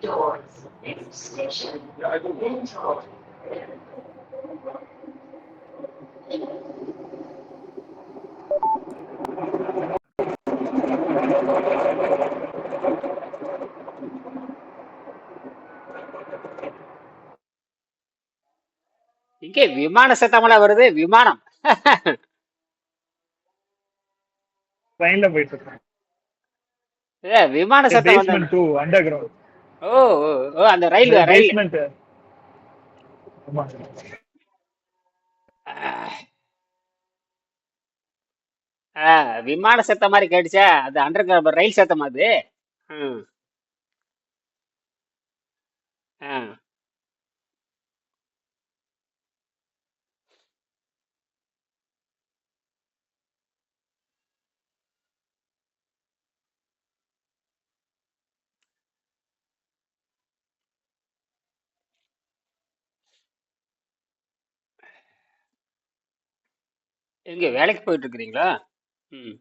doors. Next station, இங்கே விமான சத்தமெல்லாம் வருது விமானம் ட்ரெயின்ல போயிட்டு இருக்கேன் விமான சத்தம் வந்து டூ அண்டர் கிரவுண்ட் ஓ ஓ, அந்த ரயில். ரயில் விமான சத்தம் மாதிரி கேட்டுச்சா அது அண்டர் ரயில் சத்தம் அது. ம் ஆ எங்க வேலைக்கு போயிட்டு இருக்கிறீங்களா ம்.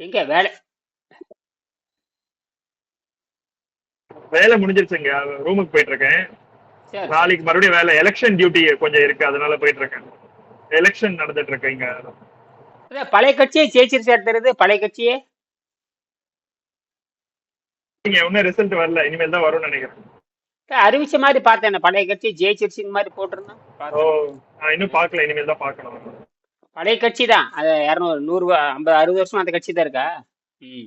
எங்க வேலை? வேலை முடிஞ்சிருச்சுங்க. ரூமுக்கு போயிட்டு இருக்கேன் நாளைக்கு மறுபடியும் வேலை. எலெக்ஷன் டியூட்டி கொஞ்சம் இருக்கு. அதனால போயிட்டு இருக்கேன் எலெக்ஷன் நடந்துட்டு இருக்கு இங்க பழைய கட்சியே ஜெயிச்சிருச்சா தெரியுது. பழைய கட்சியே. நீங்க இன்னும் ரிசல்ட் வரல. இனிமேல் தான் வரும்னு நினைக்கிறேன். அறிவிச்ச மாதிரி பார்த்தேன். பழைய கட்சி ஜெயிச்சிருச்சுங்க மாதிரி போட்டிருந்தேன் ஓ நான் இன்னும் பார்க்கல. இனிமேல் தான் பார்க்கணும். பழைய கட்சி தான். அது இரநூறு நூறு ஐம்பது அறுபது வருஷம் அந்த கட்சி தான் இருக்கா? ம்.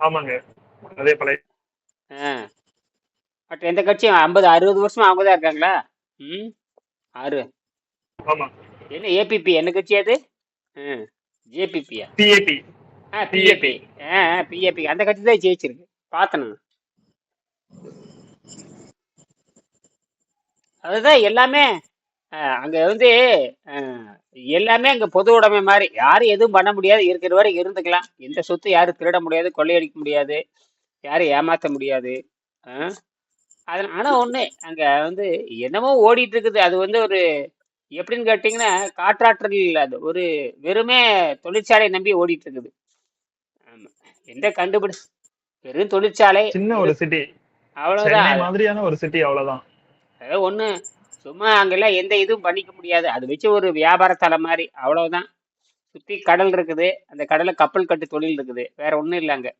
ஆமாங்க. அதே பழைய ஆ. மற்ற எந்த கட்சியும் ஐம்பது அறுபது வருஷமா அவங்க தான் இருக்காங்களா? ம். ஆறு. ஆமா. என்ன ஏபிபி என்ன கட்சி அது? ம். ஜேபிபியா பிஏபி ஆ பிஏபி ஆ பிஏபி அந்த கட்சி தான் ஜெயிச்சிருக்கு. பார்த்தனுங்க அதுதான் எல்லாமே அங்கே அங்க வந்து எல்லாமே அங்க பொது உடைமை மாதிரி. யாரும் எதுவும் பண்ண முடியாது. இருக்கிற வரை இருந்துக்கலாம். எந்த சொத்து யாரும் திருட முடியாது கொள்ளையடிக்க முடியாது யாரும் ஏமாத்த முடியாது அஹ். அது ஆனா ஒண்ணு அங்க வந்து என்னமோ ஓடிட்டு இருக்குது. அது வந்து ஒரு எப்படின்னு கேட்டிங்கன்னா காற்றாற்றல் அது. ஒரு வெறுமே தொழிற்சாலை நம்பி ஓடிட்டு இருக்குது. ஆமாம் எந்த கண்டுபிடி வெறும் தொழிற்சாலை சின்ன ஒரு சிட்டி அவ்வளவுதான். மாதிரியான ஒரு சிட்டி அவ்வளவுதான். ஒண்ணு. சும்மா அங்கெல்லாம் எந்த இதுவும் பண்ணிக்க முடியாது. அது வச்சு ஒரு வியாபார தலம் மாதிரி. அவ்வளவுதான். சுத்தி கடல் இருக்குது. அந்த கடல்ல கப்பல் கட்டு தொழில் இருக்குது. வேற ஒண்ணும் இல்லை அங்க.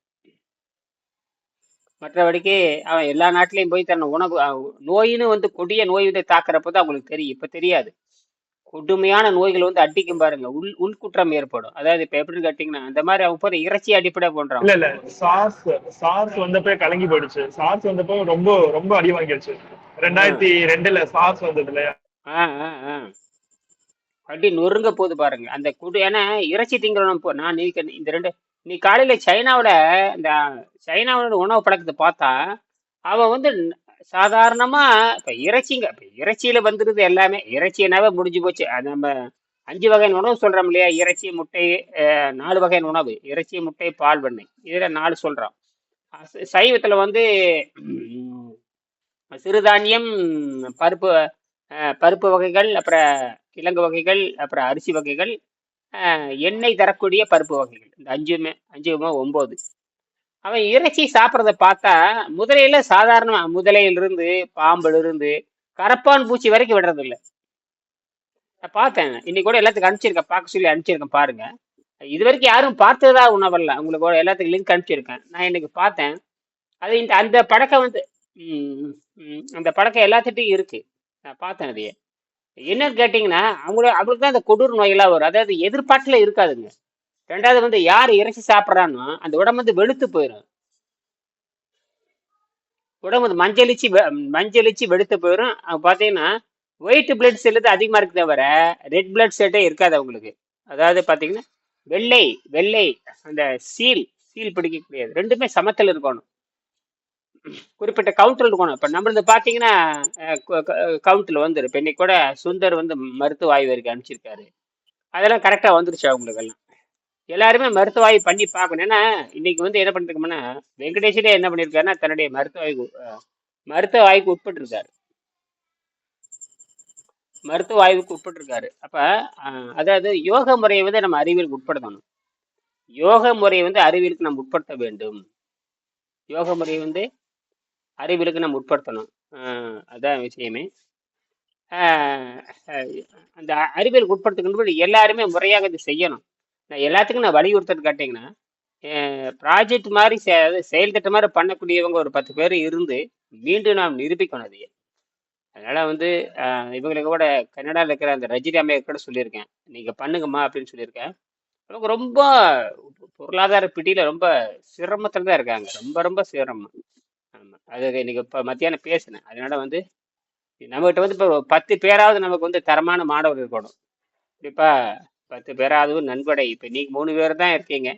மற்றபடிக்கு அவன் எல்லா நாட்டிலையும் போய் தன் உணவு நோயின்னு வந்து கொடிய நோய் தாக்குறப்ப தான் அவங்களுக்கு தெரியும். இப்ப தெரியாது. கொடுமையான நோய்கள் வந்து அடிக்கும் பாருங்க. உள் உள்குற்றம் ஏற்படும். அதாவது இப்ப எப்படின்னு கேட்டீங்கன்னா அந்த மாதிரி அவங்க போற இறைச்சி அடிப்படை பண்றாங்க இல்ல இல்ல. சார்ஸ் சார்ஸ் வந்தப்போ கலங்கி போயிடுச்சு. சார்ஸ் வந்தப்போ ரொம்ப ரொம்ப அடி வாங்கிடுச்சு ரெண்டாயிரத்தி ரெண்டுல சார்ஸ் வந்தது இல்லையா? அப்படி நொறுங்க போகுது பாருங்க. அந்த குடு ஏன்னா இறைச்சி திங்கிறவன் போ நான் நீ இந்த ரெண்டு நீ காலையில சைனாவோட இந்த சைனாவோட உணவு பழக்கத்தை பார்த்தா அவன் வந்து சாதாரணமா இப்ப இறைச்சிங்க இப்ப இறைச்சியில வந்துருது எல்லாமே. இறைச்சினாவே முடிஞ்சு போச்சு. அது நம்ம அஞ்சு வகையான உணவு சொல்றோம் இல்லையா? இறைச்சி முட்டை நாலு வகையான உணவு. இறைச்சி முட்டை பால் வெண்ணெய். இதுல நாலு சொல்றோம். சைவத்துல வந்து சிறுதானியம் பருப்பு பருப்பு வகைகள் அப்புறம் கிழங்கு வகைகள் அப்புறம் அரிசி வகைகள் எண்ணெய் தரக்கூடிய பருப்பு வகைகள். இந்த அஞ்சுமே அஞ்சுமே ஒம்பது. அவன் இறைச்சி சாப்பிட்றத பார்த்தா முதலையில சாதாரணமா முதலையிலிருந்து பாம்பிலிருந்து கரப்பான் பூச்சி வரைக்கும் விடுறது இல்லை நான் பார்த்தேன். இன்னைக்கு கூட எல்லாத்துக்கும் அனுப்பிச்சிருக்கேன். பார்க்க சொல்லி அனுப்பிச்சிருக்கேன் பாருங்க. இது வரைக்கும் யாரும் பார்த்ததா உணவல்ல. உங்களுக்கு எல்லாத்துக்கும் லிங்க் அனுப்பிச்சிருக்கேன். நான் இன்னைக்கு பார்த்தேன். அது இந்த அந்த பழக்கம் வந்து ம், ம், அந்த பழக்கம் எல்லாத்துட்டையும் இருக்கு. நான் பார்த்தேன் அதையே. என்னன்னு கேட்டிங்கன்னா அவங்கள அவங்களுக்கு தான் அந்த கொடூர் நோயெல்லாம் வரும். அதாவது எதிர்பார்ட்டில் இருக்காதுங்க. ரெண்டாவது வந்து யார் இறைச்சி சாப்பிட்றானோ அந்த உடம்பு வந்து வெளுத்து போயிடும் உடம்பு வந்து மஞ்சளிச்சு வெ- மஞ்சளிச்சு வெளுத்து போயிடும் அவங்க பார்த்தீங்கன்னா ஒயிட் பிளட் செல்லு தான் அதிகமாக இருக்கு தவிர ரெட் பிளட் செட்டே இருக்காது அவங்களுக்கு. அதாவது பார்த்தீங்கன்னா வெள்ளை வெள்ளை அந்த சீல் சீல் பிடிக்கக்கூடியது. ரெண்டுமே சமத்தில் இருக்கணும். குறிப்பிட்ட கவுண்டர் இருக்கணும். இப்போ நம்மளது பார்த்தீங்கன்னா கவுண்டில் வந்துரு இப்போ இன்னைக்கு கூட சுந்தர் வந்து மருத்துவ ஆய்வு அறிக்கை அனுப்பிச்சிருக்காரு. அதெல்லாம் கரெக்டாக வந்துருச்சு அவங்களுக்கு எல்லாம்? எல்லாருமே மருத்துவ ஆய்வு பண்ணி பார்க்கணும். ஏன்னா இன்னைக்கு வந்து என்ன பண்ணிருக்கோம்னா வெங்கடேஷனே என்ன பண்ணியிருக்காருன்னா தன்னுடைய மருத்துவ மருத்துவ ஆய்வுக்கு உட்பட்டிருக்காரு. மருத்துவ ஆய்வுக்கு உட்பட்டிருக்காரு. அப்போ அதாவது யோக முறையை வந்து நம்ம அறிவியலுக்கு உட்படுத்தணும். யோக முறையை வந்து அறிவியலுக்கு நம்ம உட்படுத்த வேண்டும். யோக முறையை வந்து அறிவியலுக்கு நம்ம உட்படுத்தணும். அதான் விஷயமே. அந்த அறிவியலுக்கு உட்படுத்துக்கின்ற எல்லாருமே முறையாக இது செய்யணும். நான் எல்லாத்துக்கும் நான் வலியுறுத்தது கேட்டிங்கன்னா ப்ராஜெக்ட் மாதிரி செ- அதாவது செயல் திட்டம் மாதிரி பண்ணக்கூடியவங்க ஒரு பத்து பேர் இருந்து மீண்டும் நாம் நிரூபிக்கணும் அதையே. அதனால் வந்து இவங்களுக்கு கூட கன்னடாவில் இருக்கிற அந்த ரஜினி அம்மையை கூட சொல்லியிருக்கேன். நீங்கள் பண்ணுங்கம்மா அப்படின்னு சொல்லியிருக்கேன். அவங்க ரொம்ப பொருளாதார பிடியில் ரொம்ப சிரமத்தில் தான் இருக்காங்க. ரொம்ப ரொம்ப சிரமம். ஆமாம் அது இன்னைக்கு இப்போ மத்தியானம் பேசினேன். அதனால வந்து நம்மகிட்ட வந்து இப்போ பத்து பேராவது நமக்கு வந்து தரமான மாணவர் இருக்கணும் கண்டிப்பா பத்து பேராவது நன்கொடை இப்போ நீங்க மூணு பேர் தான் இருக்கீங்க.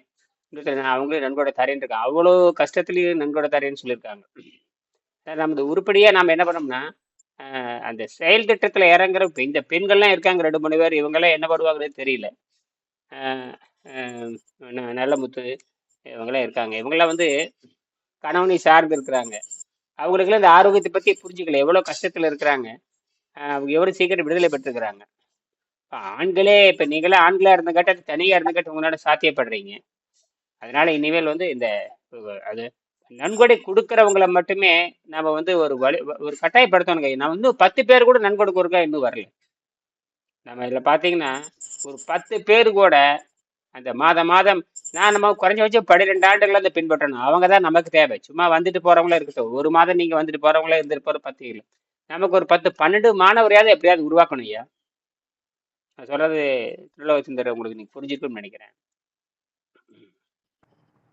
நான் அவங்களே நன்கொடை தரேன்னு இருக்கேன். அவ்வளோ கஷ்டத்துலயும் நன்கொடை தரேன்னு சொல்லியிருக்காங்க நமது உருப்படியா நாம என்ன பண்ணோம்னா அந்த செயல் திட்டத்துல இறங்குற இப்போ இந்த பெண்கள்லாம் இருக்காங்க ரெண்டு மூணு பேர். இவங்கெல்லாம் என்ன பண்ணுவாங்கன்னு தெரியல. நல்லமுத்து இவங்கெல்லாம் இருக்காங்க. இவங்கெல்லாம் வந்து கணவனை சார்ந்து இருக்கிறாங்க. அவங்களுக்குலாம் இந்த ஆரோக்கியத்தை பத்தி புரிஞ்சுக்கல. எவ்வளோ கஷ்டத்துல இருக்கிறாங்க. அவங்க எவ்வளோ சீக்கிரம் விடுதலை பெற்றுக்கிறாங்க ஆண்களே இப்ப நீங்களே ஆண்களா இருந்த கட்ட தனியா இருந்த கட்ட உங்களால சாத்தியப்படுறீங்க. அதனால இனிமேல் வந்து இந்த அது நன்கொடை கொடுக்கறவங்கள மட்டுமே நம்ம வந்து ஒரு வழி ஒரு கட்டாயப்படுத்தணுங்க. நான் வந்து பத்து பேர் கூட நன்கொடை கொடுக்க இன்னும் வரல. நம்ம இதுல பாத்தீங்கன்னா ஒரு பத்து பேர் கூட அந்த மாதம் மாதம் நான் நம்ம குறைஞ்சபட்சம் பன்னிரெண்டு ஆண்டுகள் அதை பின்பற்றணும். அவங்க தான் நமக்கு தேவை. சும்மா வந்துட்டு போறவங்களா இருக்கட்டும். ஒரு மாதம் நீங்க வந்துட்டு போறவங்களா இருந்துட்டு போற பத்து இல்லை. நமக்கு ஒரு பத்து பன்னெண்டு மாணவரையாவது எப்படியாவது உருவாக்கணும் ஐயா. நான் சொல்றது திருவிழா சுந்தர் உங்களுக்கு நீங்க புரிஞ்சுக்கணும்னு நினைக்கிறேன்.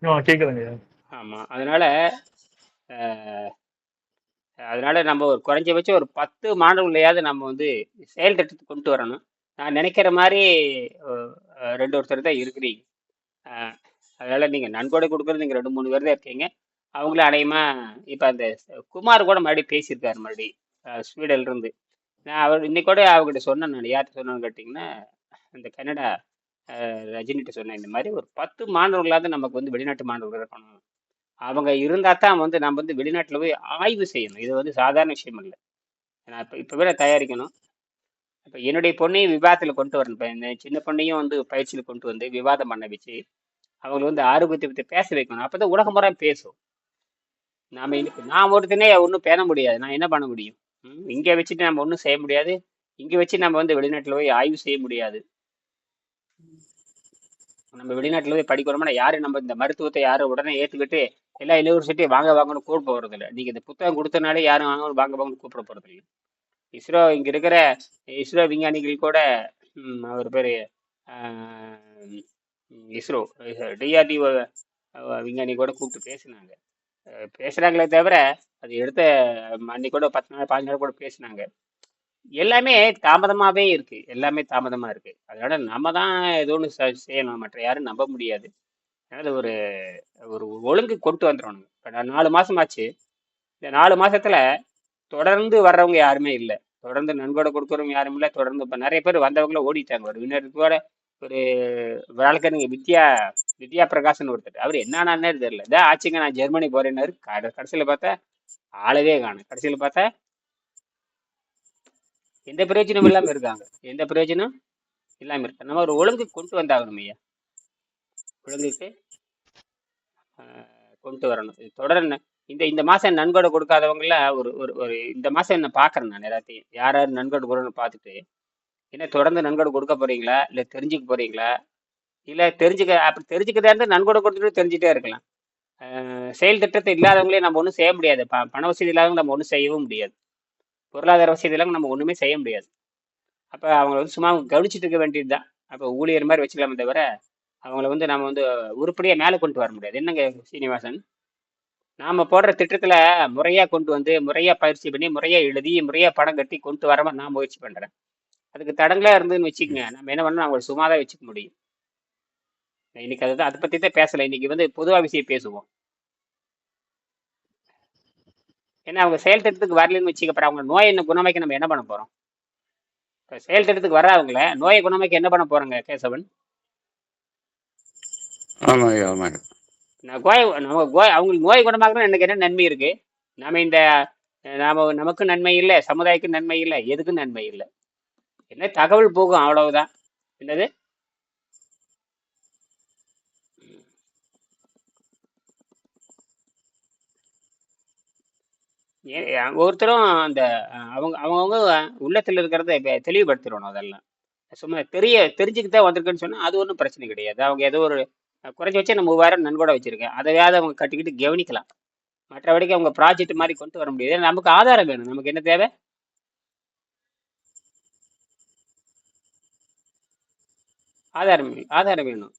ஆ கேக்குதுங்க. ஐயா ஆமா அதனால அதனால நம்ம ஒரு குறைஞ்சபட்சம் ஒரு பத்து மாணவர்களையாவது நம்ம வந்து செயல் திட்டத்துக்கு கொண்டு வரணும். நான் நினைக்கிற மாதிரி ரெண்டு ஒருத்தர் தான் இருக்கிறீங்க. அதனால நீங்க நன்கொடை கொடுக்குறது நீங்க ரெண்டு மூணு பேர் தான் இருக்கீங்க. அவங்கள அடையுமா இப்ப அந்த குமார் கூட மறுபடியும் பேசியிருக்காரு மறுபடி அஹ், ஸ்வீடன்ல இருந்து. நான் அவர் இன்னைக்கு கூட அவர்கிட்ட சொன்னேன் நான். யார்கிட்ட சொன்னேன்னு கேட்டிங்கன்னா அந்த கனடா ரஜினிகிட்ட சொன்னேன். இந்த மாதிரி ஒரு பத்து மாணவர்களாவது நமக்கு வந்து வெளிநாட்டு மாணவர்கள் இருக்கணும். அவங்க இருந்தால் தான் வந்து நம்ம வந்து வெளிநாட்டில் போய் ஆய்வு செய்யணும். இது வந்து சாதாரண விஷயம் இல்லை. நான் இப்போ இப்போ வேற தயாரிக்கணும். இப்போ என்னுடைய பொண்ணையும் விவாதத்தில் கொண்டு வரணும். இப்போ இந்த சின்ன பொண்ணையும் வந்து பயிற்சியில் கொண்டு வந்து விவாதம் பண்ண வச்சு அவங்களை வந்து ஆரோக்கியத்தை பற்றி பேச வைக்கணும். அப்போ தான் உலகம் முறை பேசும். நாம இன்னைக்கு நான் ஒருத்தனே ஒன்றும் பேண முடியாது. நான் என்ன பண்ண முடியும்? இங்கே வச்சுட்டு நம்ம ஒன்றும் செய்ய முடியாது. இங்கே வச்சு நம்ம வந்து வெளிநாட்டில் போய் ஆய்வு செய்ய முடியாது. நம்ம வெளிநாட்டில் போய் படிக்கிறோம்னா யாரும் நம்ம இந்த மருத்துவத்தை யாரும் உடனே ஏற்றுக்கிட்டு எல்லா யூனிவர்சிட்டியும் வாங்க வாங்கன்னு கூப்பிட போகிறது இல்லை. நீங்கள் இந்த புத்தகம் கொடுத்தனாலே யாரும் வாங்க வாங்க வாங்கன்னு கூப்பிட போகிறது இல்லை. இஸ்ரோ இங்கே இருக்கிற இஸ்ரோ விஞ்ஞானிகள் கூட அவர் பேர் இஸ்ரோ டிஆர்டிஓ விஞ்ஞானி கூட கூப்பிட்டு பேசினாங்க. பேசுகிறாங்களே தவிர அது எடுத்த அன்னைக்கு கூட பத்து நாள் பாஞ்சு நாள் கூட பேசினாங்க. எல்லாமே தாமதமாகவே இருக்குது எல்லாமே தாமதமாக இருக்குது அதனால் நம்ம தான் ஏதோ ஒன்று செய்யணும். மற்ற யாரும் நம்ப முடியாது. அதாவது ஒரு ஒரு ஒழுங்கு கொண்டு வந்துடணும். இப்போ நான் நாலு மாதம் ஆச்சு. இந்த நாலு மாதத்தில் தொடர்ந்து வர்றவங்க யாருமே இல்லை. தொடர்ந்து நன்கொடை கொடுக்குறவங்க யாரும் இல்லை. தொடர்ந்து இப்போ நிறைய பேர் வந்தவங்கள ஓடிட்டாங்க. ஒரு வினருக்கு ஒரு வாழ்க்கைங்க வித்யா வித்யா பிரகாஷ்னு ஒருத்தர். அவர் என்னன்னு தெரியல. இதான் ஆச்சுங்க நான் ஜெர்மனி போறேன்னாரு. கடை கடைசியில் பார்த்தா ஆளவே காணும். கடைசியில பார்த்தா எந்த பிரயோஜனம் இல்லாம இருக்காங்க. எந்த பிரயோஜனம் இல்லாம இருக்காங்க. நம்ம ஒரு ஒழுங்கு கொண்டு வந்தாகணும் ஐயா. ஒழுங்குக்கு ஆஹ், கொண்டு வரணும். இது தொடர் இந்த இந்த மாசம் நன்கொடை கொடுக்காதவங்கள ஒரு ஒரு ஒரு இந்த மாசம் என்ன பார்க்குறேன் நான் எல்லாத்தையும். யார் யார் நன்கொடை கொடுக்கணும்னு பார்த்துட்டு என்ன தொடர்ந்து நன்கொடை கொடுக்க போறீங்களா? இல்ல தெரிஞ்சுக்க போறீங்களா? இல்ல தெரிஞ்சுக்க அப்படி தெரிஞ்சுக்கிறதா இருந்தால் நன்கொடை கொடுத்துட்டு தெரிஞ்சுட்டே இருக்கலாம். செயல் திட்டத்தை இல்லாதவங்களே நம்ம ஒன்றும் செய்ய முடியாது. ப பண வசதி இல்லாதவங்க நம்ம ஒன்றும் செய்யவும் முடியாது. பொருளாதார வசதி இல்லாமல் நம்ம ஒன்றுமே செய்ய முடியாது. அப்போ அவங்கள வந்து சும்மா கவனிச்சுட்டு இருக்க வேண்டியது தான் அப்போ ஊழியர் மாதிரி வச்சுக்கலாமே தவிர அவங்கள வந்து நம்ம வந்து உருப்படியாக மேலே கொண்டு வர முடியாது. என்னங்க சீனிவாசன்? நாம் போடுற திட்டத்தில் முறையாக கொண்டு வந்து முறையாக பயிற்சி பண்ணி முறையாக எழுதி முறையாக படம் கட்டி கொண்டு வர மாதிரி நான் முயற்சி பண்ணுறேன் அதுக்கு தடங்களாக இருந்ததுன்னு வச்சுக்கோங்க. நம்ம என்ன பண்ணணும்? அவங்களை சும்மா தான் வச்சுக்க முடியும். இன்னைக்கு அதுதான் அதை பத்தி தான் பேசல. இன்னைக்கு வந்து பொதுவா விஷயம் பேசுவோம். ஏன்னா அவங்க செயல் திட்டத்துக்கு வரலன்னு வச்சுக்க அப்புறம் அவங்க நோய் என்ன குணமாக்கி நம்ம என்ன பண்ண போறோம்? இப்போ செயல் திட்டத்துக்கு வர்றவங்கள நோயை குணமாக்கி என்ன பண்ண போறோங்க கேசவன்? நான் கோய் நம்ம கோய் அவங்களுக்கு நோய் குணமாக்கணும் எனக்கு என்ன நன்மை இருக்கு? நாம இந்த நாம நமக்கு நன்மை இல்லை சமுதாயத்துக்கு நன்மை இல்லை எதுக்கும் நன்மை இல்லை. என்ன தகவல் போகும் அவ்வளவுதான். என்னது? ஏ- அந்த அவங்க அவங்கவுங்க உள்ளத்தில் இருக்கிறத தெளிவுபடுத்திடணும் அதெல்லாம். சும்மா தெரிய தெரிஞ்சுக்கிட்டே தான் வந்திருக்குன்னு சொன்னால் அது ஒன்றும் பிரச்சனை கிடையாது. அவங்க ஏதோ ஒரு குறைஞ்சி குறைஞ்ச வச்சு நம்ம மூவாயிரம் நன்கூட வச்சுருக்கேன். அதையாவது அவங்க கட்டிக்கிட்டு கவனிக்கலாம். மற்றபடிக்கு அவங்க ப்ராஜெக்ட் மாதிரி கொண்டு வர முடியாது. நமக்கு ஆதாரம் வேணும். நமக்கு என்ன தேவை? ஆதாரம் ஆதாரம் வேணும்.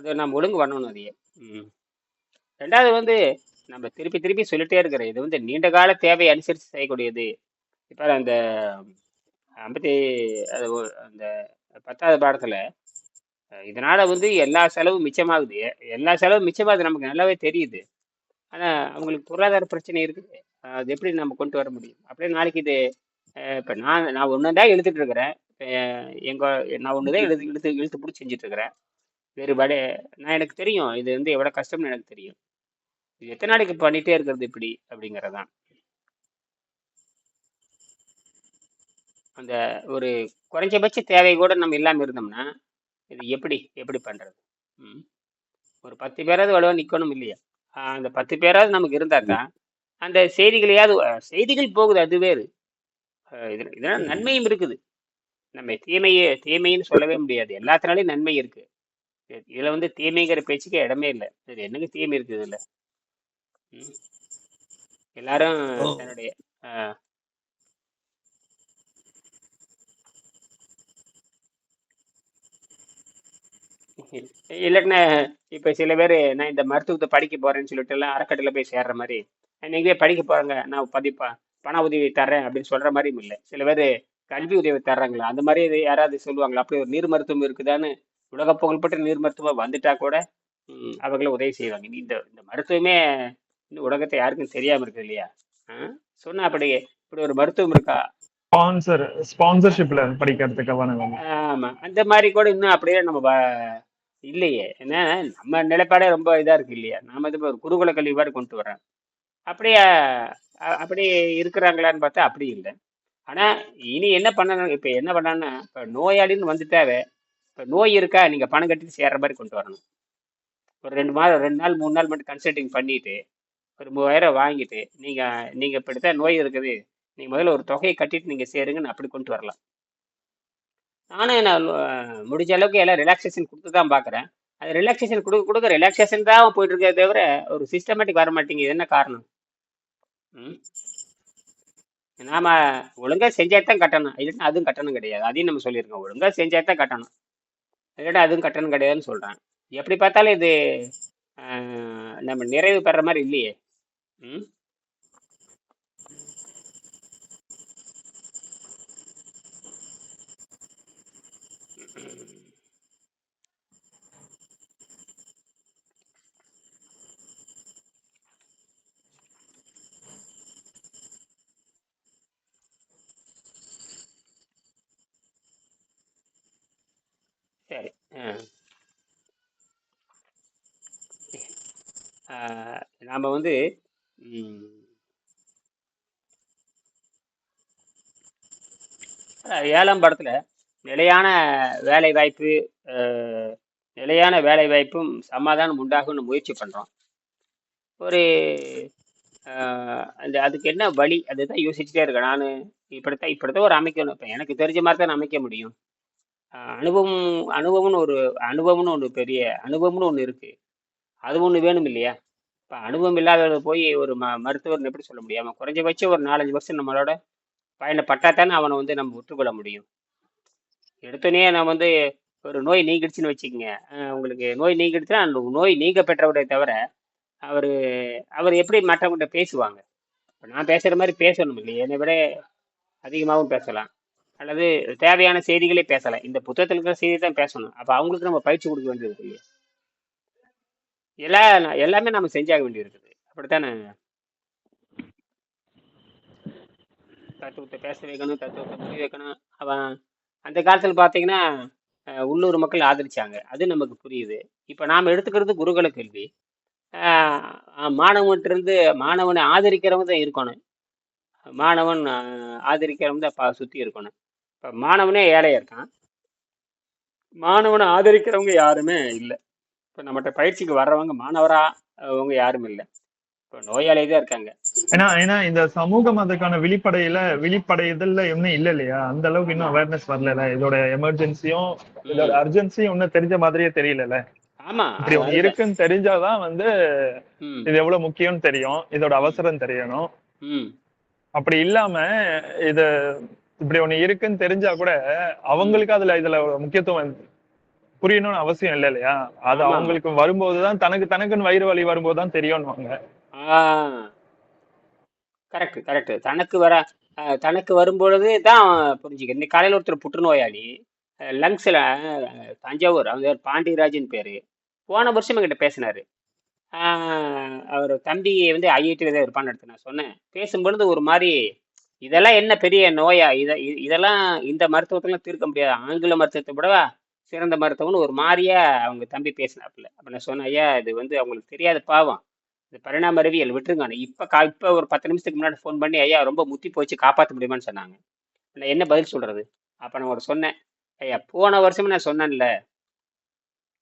அதை நம்ம ஒழுங்கு பண்ணணும் அதையே. ம். ரெண்டாவது வந்து நம்ம திருப்பி திருப்பி சொல்லிட்டே இருக்கிற இது வந்து நீண்ட கால தேவை அனுசரித்து செய்யக்கூடியது. இப்போ அந்த ஐம்பத்தி அது அந்த பத்தாவது பாடத்தில் இதனால் வந்து எல்லா செலவும் மிச்சமாகுது. எல்லா செலவும் மிச்சமாகுது நமக்கு நல்லாவே தெரியுது. ஆனால் அவங்களுக்கு பொருளாதார பிரச்சனை இருக்குது அது எப்படி நம்ம கொண்டு வர முடியும்? அப்படியே நாளைக்கு இது இப்போ நான் நான் ஒன்று தான் எழுதிட்டு இருக்கிறேன். எங்கள் எங்க நான் ஒன்று தான் எழுதி இழுத்து இழுத்து பிடிச்சி செஞ்சுட்டு இருக்கிறேன். வேறு வழி நான் எனக்கு தெரியும் இது வந்து எவ்வளோ கஷ்டம்னு எனக்கு தெரியும். இது எத்தனை நாளைக்கு பண்ணிகிட்டே இருக்கிறது இப்படி? அப்படிங்கிறதான். அந்த ஒரு குறைஞ்சபட்ச தேவை கூட நம்ம இல்லாமல் இருந்தோம்னா இது எப்படி எப்படி பண்ணுறது ம். ஒரு பத்து பேராவது வலுவாக நிற்கணும் இல்லையா? அந்த பத்து பேராவது நமக்கு இருந்தால் தான் அந்த செய்திகளையாவது செய்திகள் போகுது அது வேறு. இது இதனால் நன்மையும் இருக்குது. நம்ம தீமையை தீமைன்னு சொல்லவே முடியாது. எல்லாத்தினாலையும் நன்மை இருக்குது இதுல வந்து தீமைங்கிற பேச்சுக்கு இடமே இல்லை. இது என்னங்க தீமை இருக்குது இதுல. எல்லாரும் தன்னுடைய இல்லைன்னா இப்ப சில பேர் நான் இந்த மருத்துவத்தை படிக்க போறேன்னு சொல்லிட்டு எல்லாம் அறக்கட்டளை போய் சேர்ற மாதிரி நீங்களே படிக்க போறாங்க நான் பதிப்பா பண உதவி தர்றேன் அப்படின்னு சொல்ற மாதிரியும் இல்லை. சில பேர் கல்வி உதவி தர்றாங்களா அந்த மாதிரி யாராவது சொல்லுவாங்களா? அப்படி ஒரு நீர் மருத்துவம் இருக்குதான்னு உலக புகழ்பெற்ற நீர் மருத்துவம் வந்துட்டா கூட அவங்கள உதவி செய்வாங்க. இந்த இந்த மருத்துவமே இந்த உலகத்தை யாருக்கும் தெரியாம இருக்குது இல்லையா? சொன்னா அப்படி இப்படி ஒரு மருத்துவம் இருக்கா? ஸ்பான்சர் ஸ்பான்சர்ஷிப்ல படிக்கிறதுக்கு ஆமா. அந்த மாதிரி கூட இன்னும் அப்படியே நம்ம இல்லையே. ஏன்னா நம்ம நிலைப்பாடே ரொம்ப இதா இருக்கு இல்லையா? நாம இது ஒரு குருகுல கல்வி மாதிரி கொண்டு வர்றோம். அப்படியே அப்படி இருக்கிறாங்களான்னு பார்த்தா அப்படி இல்லை. ஆனா இனி என்ன பண்ணணும் இப்ப என்ன பண்ணான்னா இப்ப நோயாளின்னு வந்துட்டாவே இப்போ நோய் இருக்கா? நீங்கள் பணம் கட்டிட்டு சேர்ற மாதிரி கொண்டு வரணும். ஒரு ரெண்டு மாதம் ரெண்டு நாள் மூணு நாள் மட்டும் கன்சல்டிங் பண்ணிட்டு ஒரு மூவாயிரம் வாங்கிட்டு நீங்கள் நீங்கள் இப்படித்தான் நோய் இருக்குது. நீங்கள் முதல்ல ஒரு தொகையை கட்டிட்டு நீங்கள் சேருங்கன்னு அப்படி கொண்டு வரலாம். நானும் நான் முடிஞ்ச அளவுக்கு எல்லாம் ரிலாக்ஸேஷன் கொடுத்து தான் பார்க்குறேன் அது ரிலாக்ஸேஷன் கொடுக்க கொடுக்க ரிலாக்ஸேஷன் தான் போயிட்டு இருக்கே தவிர ஒரு சிஸ்டமேட்டிக் வர மாட்டேங்குது. என்ன காரணம்? ம்? நாம ஒழுங்காக செஞ்சால் தான் கட்டணும். இல்லைன்னா அதுவும் கட்டணம் கிடையாது. அதையும் நம்ம சொல்லியிருக்கோம். ஒழுங்காக செஞ்சால் தான் கட்டணும். இல்லைன்னா அதுவும் கட்டணம் கிடையாதுன்னு சொல்றேன் எப்படி பார்த்தாலும் இது நம்ம நிறைவு பெற மாதிரி இல்லையே. ம் சரி அஹ். நம்ம வந்து ஏழாம் படத்துல நிலையான வேலை வாய்ப்பு நிலையான வேலை வாய்ப்பும் சமாதானம் உண்டாகும்னு முயற்சி பண்றோம். ஒரு அந்த அதுக்கு என்ன வழி? அதுதான் யோசிச்சுட்டே இருக்கேன். நான் இப்படித்தான் இப்படித்தான் ஒரு அமைக்கணும். இப்போ எனக்கு தெரிஞ்ச மாதிரி தான் அமைக்க முடியும். அனுபவம் அனுபவம்னு ஒரு அனுபவம்னு ஒன்று பெரிய அனுபவம்னு ஒன்று இருக்கு. அது ஒன்று வேணும் இல்லையா? இப்போ அனுபவம் இல்லாதவரை போய் ஒரு ம மருத்துவர்னு எப்படி சொல்ல முடியும்? அவன் குறைஞ்சபட்சம் ஒரு நாலஞ்சு வருஷம் நம்மளோட பயணப்பட்டா அவனை வந்து நம்ம உற்றுக்கொள்ள முடியும். எடுத்தோடனே நான் வந்து ஒரு நோய் நீங்கிடுச்சுன்னு வச்சுக்கோங்க. உங்களுக்கு நோய் நீங்கிடுச்சுன்னா அந்த நோய் நீங்க பெற்றவரை தவிர அவர் அவர் எப்படி மற்றவங்கள்ட்ட பேசுவாங்க? இப்போ நான் பேசுகிற மாதிரி பேசணும் இல்லையே என்னை விட அதிகமாகவும் பேசலாம். அல்லது தேவையான செய்திகளே பேசலாம். இந்த புத்தகத்தில் இருக்கிற செய்தி தான் பேசணும். அப்போ அவங்களுக்கு நம்ம பயிற்சி கொடுக்க வேண்டியது இல்லையா? எல்லா எல்லாமே நம்ம செஞ்சாக வேண்டி இருக்குது அப்படித்தானே? தத்துவத்தை பேச வைக்கணும் தத்துவத்தை புரிய வைக்கணும். அவன் அந்த காலத்தில் பார்த்தீங்கன்னா உள்ளூர் மக்கள் ஆதரிச்சாங்க. அது நமக்கு புரியுது. இப்போ நாம் எடுத்துக்கிறது குருகுல கல்வி. மாணவன்கிட்ட மாணவனை ஆதரிக்கிறவங்க தான் இருக்கணும். மாணவன் ஆதரிக்கிறவங்க தான் பா சுற்றி இருக்கணும். இப்போ மாணவனே ஏழையாக இருக்கான். மாணவனை ஆதரிக்கிறவங்க யாருமே இல்லை. இப்போ நம்மகிட்ட பயிற்சிக்கு வர்றவங்க மாணவரா அவங்க யாரும் இல்லை. இப்போ நோயாளியே தான் இருக்காங்க. ஏன்னா ஏன்னா இந்த சமூகம் அதுக்கான விழிப்படையில விழிப்படைதல்ல இன்னும் இல்ல இல்லையா? அந்த அளவுக்கு இன்னும் அவேர்னஸ் வரல இதோட எமர்ஜென்சியும் இதோட அர்ஜென்சியும் இன்னும் தெரிஞ்ச மாதிரியே தெரியல ஆமா. இருக்குன்னு தெரிஞ்சாதான் வந்து இது எவ்வளவு முக்கியம்னு தெரியும். இதோட அவசரம் தெரியணும். அப்படி இல்லாம இது இப்படி ஒண்ணு இருக்குன்னு தெரிஞ்சா கூட அவங்களுக்கு அதுல இதுல முக்கியத்துவம் புரியணும்னு அவசியம் இல்லை இல்லையா? அது. அவங்களுக்கு வரும்போதுதான் தனக்கு தனக்குன்னு வயிறு வலி வரும்போதுதான் தெரியும்னுவாங்க. கரெக்ட் கரெக்ட் தனக்கு வர தனக்கு வரும்பொழுது தான் புரிஞ்சுக்க. இன்னைக்கு காலையில் ஒருத்தர் புற்றுநோயாளி லங்ஸில் தஞ்சாவூர் அவங்க பேர் பாண்டியராஜன் பேர். போன வருஷம் என்கிட்ட பேசினார். அவர் தம்பி வந்து ஐஐடியில் தான் இருப்பான்னு எடுத்து நான் சொன்னேன். பேசும்பொழுது ஒரு மாதிரி இதெல்லாம் என்ன பெரிய நோயா? இதை இதெல்லாம் இந்த மருத்துவத்தெல்லாம் தீர்க்க முடியாது. ஆங்கில மருத்துவத்தை விடவா சிறந்த மருத்துவம்னு ஒரு மாதிரியா அவங்க தம்பி பேசினாப்புல. அப்போ நான் சொன்னேன் ஐயா இது வந்து அவங்களுக்கு தெரியாத பாவம். இந்த பரிணாம அறிவியல் விட்டுருங்க. இப்போ கா இப்போ ஒரு பத்து நிமிஷத்துக்கு முன்னாடி ஃபோன் பண்ணி ஐயா ரொம்ப முத்தி போச்சு காப்பாற்ற முடியுமான்னு சொன்னாங்க. நான் என்ன பதில் சொல்றது? அப்போ நான் ஒரு சொன்னேன் ஐயா போன வருஷம் நான் சொன்னேன்ல.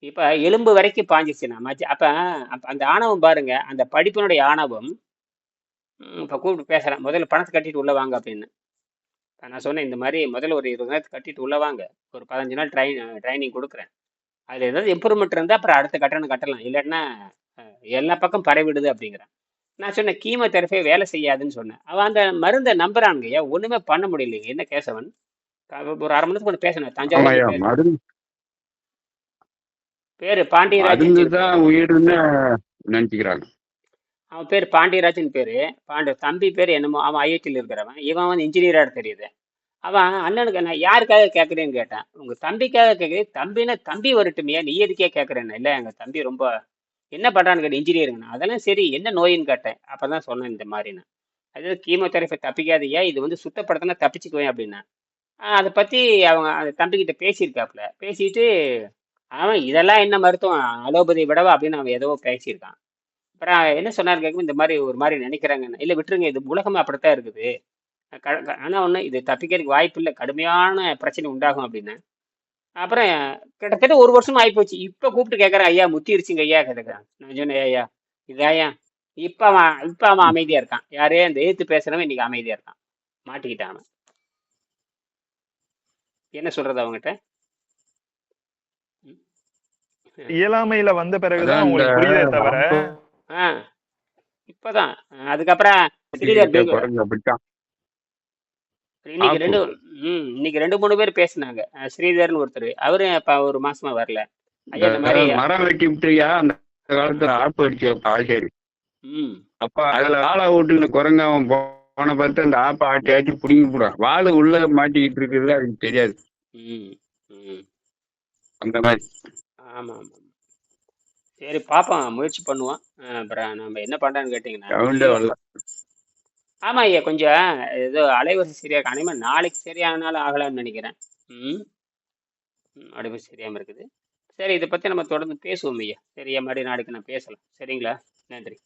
இப்போ எலும்பு வரைக்கும் பாஞ்சிச்சு நான் மச்சி அப்போ அப்போ அந்த ஆணவம் பாருங்க அந்த படிப்பினுடைய ஆணவம் இப்போ கூப்பிட்டு பேசுகிறேன் முதல்ல பணத்தை கட்டிட்டு உள்ள வாங்க அப்படின்னு. நான் சொன்னேன் இந்த மாதிரி முதல்ல ஒரு இருபதாயிரத்து கட்டிட்டு உள்ள வாங்க. ஒரு பதினஞ்சு நாள் ட்ரைன் ட்ரைனிங் கொடுக்குறேன். அதில் ஏதாவது இம்ப்ரூவ்மெண்ட் இருந்தால் அப்புறம் அடுத்த கட்டணம் கட்டலாம். இல்லாட்டினா எல்லா பக்கம் பரவிடுது அப்படிங்கிறேன். நான் சொன்னேன் கீமோ தெரப்பியே வேலை செய்யாதுன்னு சொன்னேன். அவன் அந்த மருந்தை நம்புறானுங்க. ஐயா ஒன்றுமே பண்ண முடியலைங்க. என்ன கேசவன் ஒரு அரை மணி நேரத்துக்கு பேசினேன். ஆமாய்யா தஞ்சாவூர் பேர் பாண்டியராஜன் நினைச்சுக்கிறாங்க. அவன் பேர் பாண்டியராஜன் பேர். பாண்டிய தம்பி பேர் என்னமோ அவன் ஐஐடியில் இருக்கிறவன். இவன் வந்து இன்ஜினியராக தெரியுது. அவன் அண்ணனுக்கு நான் யாருக்காக கேட்குறேன்னு கேட்டேன். உங்கள் தம்பிக்காக கேட்குறேன் தம்பின்னா தம்பி வரட்டுமையா நீ எதுக்கே கேட்குறேன்னு இல்லை எங்கள் தம்பி ரொம்ப என்ன பண்ணுறான்னு கேட்டேன் இன்ஜினியருங்கண்ணா அதெல்லாம் சரி என்ன நோயின்னு கேட்டேன். அப்போ தான் சொன்னேன் இந்த மாதிரி நான். அது கீமோதெரபி தப்பிக்காதையா இது வந்து சுத்தப்படுத்தினா தப்பிச்சுக்குவேன் அப்படின்னா அதை பற்றி அவங்க அந்த தம்பிக்கிட்ட பேசியிருக்காப்புல. பேசிட்டு அவன் இதெல்லாம் என்ன மருத்துவம்? அலோபதி விடவா அப்படின்னு அவன் ஏதோ பேசியிருக்கான். அப்புறம் என்ன சொன்னார் கேட்கும் இந்த மாதிரி ஒரு மாதிரி நினைக்கிறாங்க. இல்லை விட்டுருங்க இது உலகமே அப்படித்தான் இருக்குது. க- க- ஆனா ஒண்ணு இது தப்பிக்கிறதுக்கு வாய்ப்பு இல்லை. கடுமையான பிரச்சனை உண்டாகும் அப்படின்னு. அப்புறம் கிட்டத்தட்ட ஒரு வருஷம் ஆயிப்போச்சு இப்ப கூப்பிட்டு கேட்கறேன் ஐயா முத்திருச்சுங்க ஐயா கேட்கறேன் நான் சொன்னேன் ஐயா இதாயா? இப்ப அவன் இப்ப அவன் அமைதியா இருக்கான். யாரே அந்த எதிர்த்து பேசுறவன் இன்னைக்கு அமைதியா இருக்கான். மாட்டிக்கிட்டான் அவன். என்ன சொல்றது அவங்ககிட்ட? இயலாமையில வந்த பிறகுதான் உங்களுக்கு புரியுதே தவிர ஆ இப்பதான். அதுக்கப்புறம் இன்னைக்கு. ரெண்டு ம் இன்னைக்கு ரெண்டு மூணு பேர் பேசுனாங்க. ஸ்ரீதர்னு ஒருத்தர். அவரு இப்ப ஒரு மாசமா வரல. ஐயா இந்த மாதிரி மரம் வெட்டி விட்டுயா அந்த காலத்துல ஆப்பு அடிச்சு ஆசேரி அப்ப அதுல ஆளை இந்த குரங்கு அவன் போன பார்த்து அந்த ஆப்பை ஆட்டி ஆட்டி பிடிங்கி போடுவான் வாழை உள்ள மாட்டிக்கிட்டு இருக்குது அதுக்கு தெரியாது. ம் ம். அந்த மாதிரி. ஆமா ஆமா சரி பாப்போம். முயற்சி பண்ணுவோம். அஹ் அப்புறம் நம்ம என்ன பண்றான்னு கேட்டீங்கன்னா ஆமா ஐயா கொஞ்சம் ஏதோ அலைவரிசை சரியா காணுமா நாளைக்கு சரியானாலும் ஆகலாம்னு நினைக்கிறேன். ம். அலைவரிசை சரியாம இருக்குது. சரி இதை பத்தி நம்ம தொடர்ந்து பேசுவோம் ஐயா. சரியா மாதிரி நாளைக்கு நான் பேசலாம். சரிங்களா? நன்றி.